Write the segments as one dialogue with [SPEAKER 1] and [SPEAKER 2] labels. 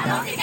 [SPEAKER 1] I don't need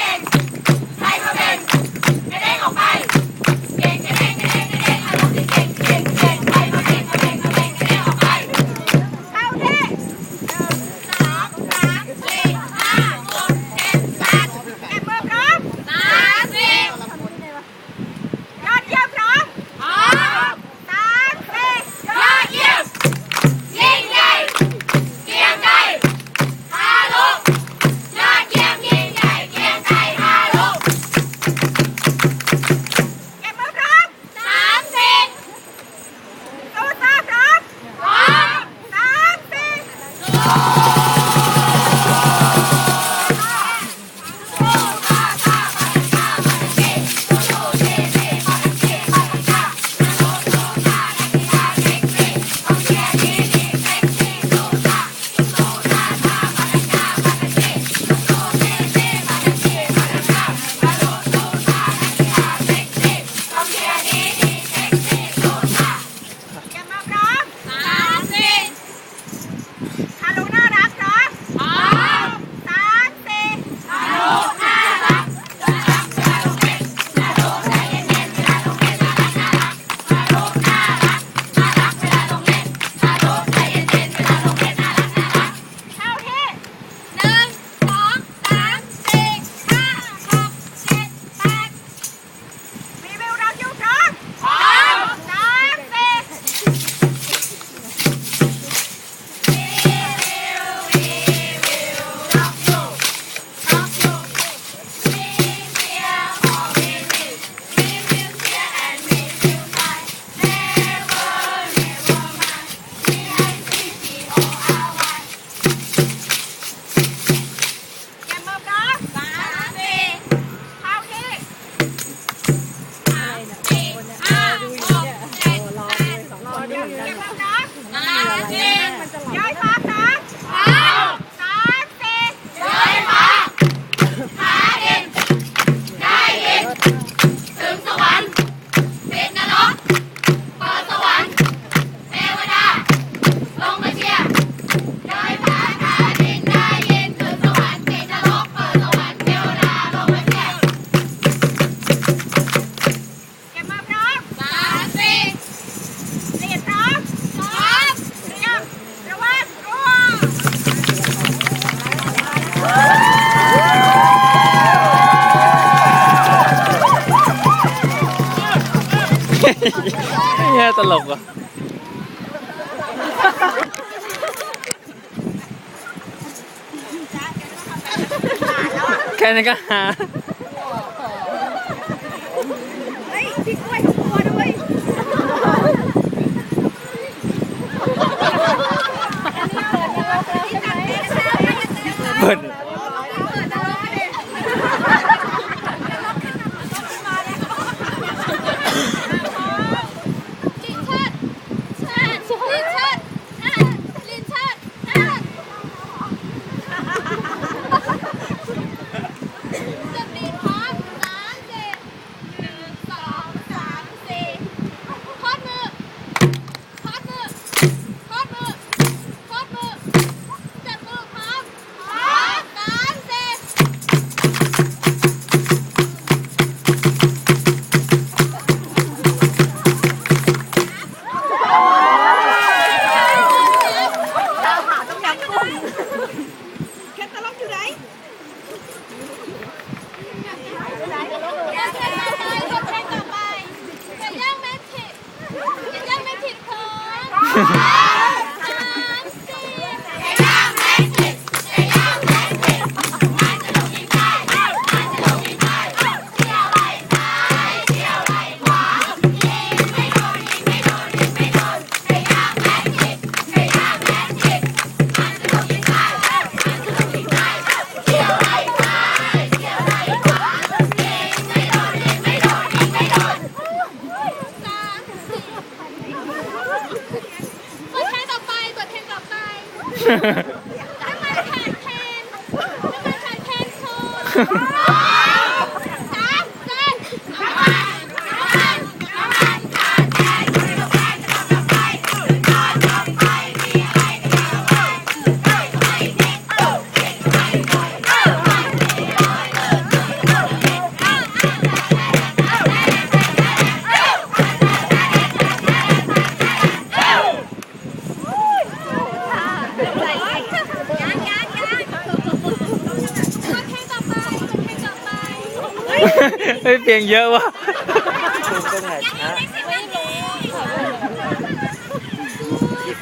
[SPEAKER 1] เฮียตลกอะ
[SPEAKER 2] แค่นี้ก็หา
[SPEAKER 1] ทำไมขาดแทนทำไมขาดแทนโซ เตียงเยอะ
[SPEAKER 2] วะ
[SPEAKER 3] ตรงไหนฮะ
[SPEAKER 1] ไม่รู้ที่เ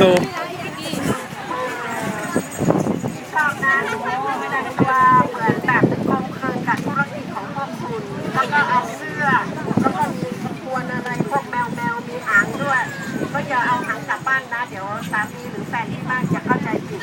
[SPEAKER 1] สู้
[SPEAKER 4] ชอบนะไม่ได้ดูว่าเหมือนแบบกลมกลืนกับธุรกิจของพวกคุณแล้วก็เอาเสื้อแล้วก็มีขบวนอะไรพวกแมวแมวมีหางด้วย ก็อย่าเอาหางกลับบ้านนะ เดี๋ยวสามีหรือแฟนที่บ้านจะเข้าใจผิด